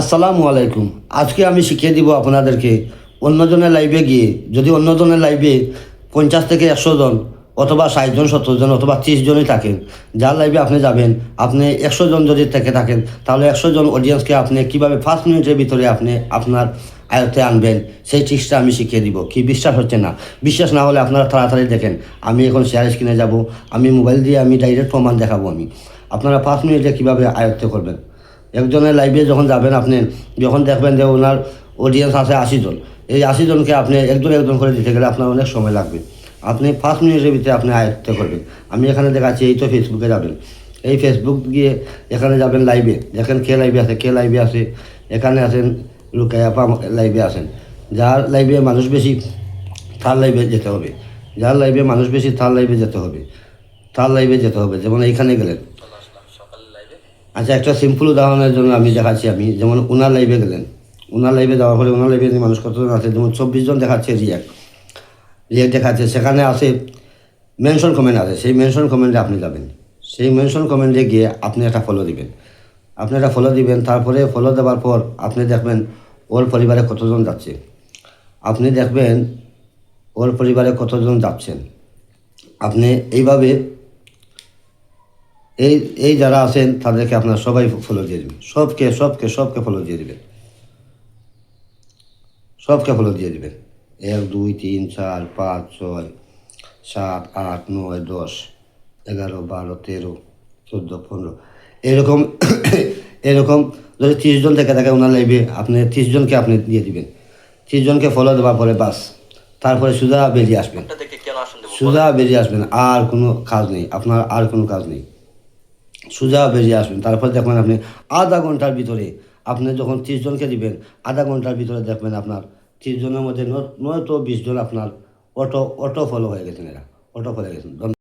আসসালামু আলাইকুম। আজকে আমি শিখিয়ে দিব আপনাদেরকে অন্যজনের লাইভে গিয়ে, যদি অন্যজনের লাইভে পঞ্চাশ থেকে একশো জন অথবা ষাট জন, সত্তর জন অথবা ত্রিশ জনই থাকেন, যার লাইভে আপনি যাবেন, আপনি একশো জন যদি থেকে থাকেন, তাহলে একশো জন অডিয়েন্সকে আপনি কীভাবে ফার্স্ট মিনিটের ভিতরে আপনি আপনার আয়ত্তে আনবেন, সেই ট্রিক্সটা আমি শিখিয়ে দিব। কি বিশ্বাস হচ্ছে না? বিশ্বাস না হলে আপনারা তাড়াতাড়ি দেখেন, আমি এখন শেয়ার স্ক্রিনে যাব, আমি মোবাইল দিয়ে আমি ডাইরেক্ট প্রমাণ দেখাবো আমি। আপনারা পাঁচ মিনিটে কীভাবে আয়ত্ত করবেন? একজনের লাইভে যখন যাবেন আপনি, যখন দেখবেন যে ওনার অডিয়েন্স আছে আশি জন, এই আশি জনকে আপনি একজন একজন করে দিতে গেলে আপনার অনেক সময় লাগবে। আপনি পাঁচ মিনিটের ভিতরে আপনি আয়ত্ত করবেন আমি এখানে দেখাচ্ছি, এই তো ফেসবুকে যাবেন। এই ফেসবুক গিয়ে এখানে যাবেন লাইভে দেখেন কে লাইভে আছে, কে লাইভে আছে। এখানে আছেন রুকায়াপা লাইভে আছেন। যার লাইভে মানুষ বেশি, তার লাইভে যেতে হবে। যার লাইভে মানুষ বেশি, তার লাইভে যেতে হবে। তার লাইভে যেতে হবে। যেমন এইখানে গেলেন। আচ্ছা একটা সিম্পল উদাহরণের জন্য আমি দেখাচ্ছি, আমি যেমন ওনার লাইভে গেলেন। ওনার লাইভে যাওয়ার পরে ওনার লাইভে মানুষ কতজন আছে, যেমন চব্বিশ জন দেখাচ্ছে রিয়াক্ট রিয়াক্ট দেখাচ্ছে, সেখানে আছে মেনশন কমেন্ট আছে, সেই মেনশন কমেন্টে আপনি যাবেন। সেই মেনশন কমেন্টে গিয়ে আপনি একটা ফলো দিবেন। আপনি একটা ফলো দিবেন, তারপরে ফলো দেওয়ার পর আপনি দেখবেন ওর পরিবারে কতজন যাচ্ছে। আপনি দেখবেন ওর পরিবারে কতজন যাচ্ছেন। আপনি এইভাবে এই এই যারা আছেন তাদেরকে আপনার সবাই ফলো দিয়ে দেবেন। সবকে সবকে সবকে ফলো দিয়ে দেবেন। সবকে ফলো দিয়ে দেবেন। এক দুই তিন চার পাঁচ ছয় সাত আট নয় দশ এগারো বারো তেরো চোদ্দ পনেরো। এরকম এরকম যদি তিরিশ জন থেকে থাকে ওনার লাইভে আপনি তিরিশ জনকে আপনি দিয়ে দিবেন। তিরিশ জনকে ফলো দেওয়ার পরে বাস তারপরে সুদা বেরিয়ে আসবেন। সোজা বেরিয়ে আসবেন আর কোনো কাজ নেই। আপনার আর কোনো কাজ নেই। সোজা বেরিয়ে আসবেন। তারপর দেখবেন আপনি আধা ঘণ্টার ভিতরে আপনি যখন তিরিশ জনকে দিবেন, আধা ঘণ্টার ভিতরে দেখবেন আপনার তিরিশ জনের মধ্যে নয়, নয়তো বিশ জন আপনার অটো অটো ফলো হয়ে গেছেন এরা। অটো ফলো হয়ে গেছেন।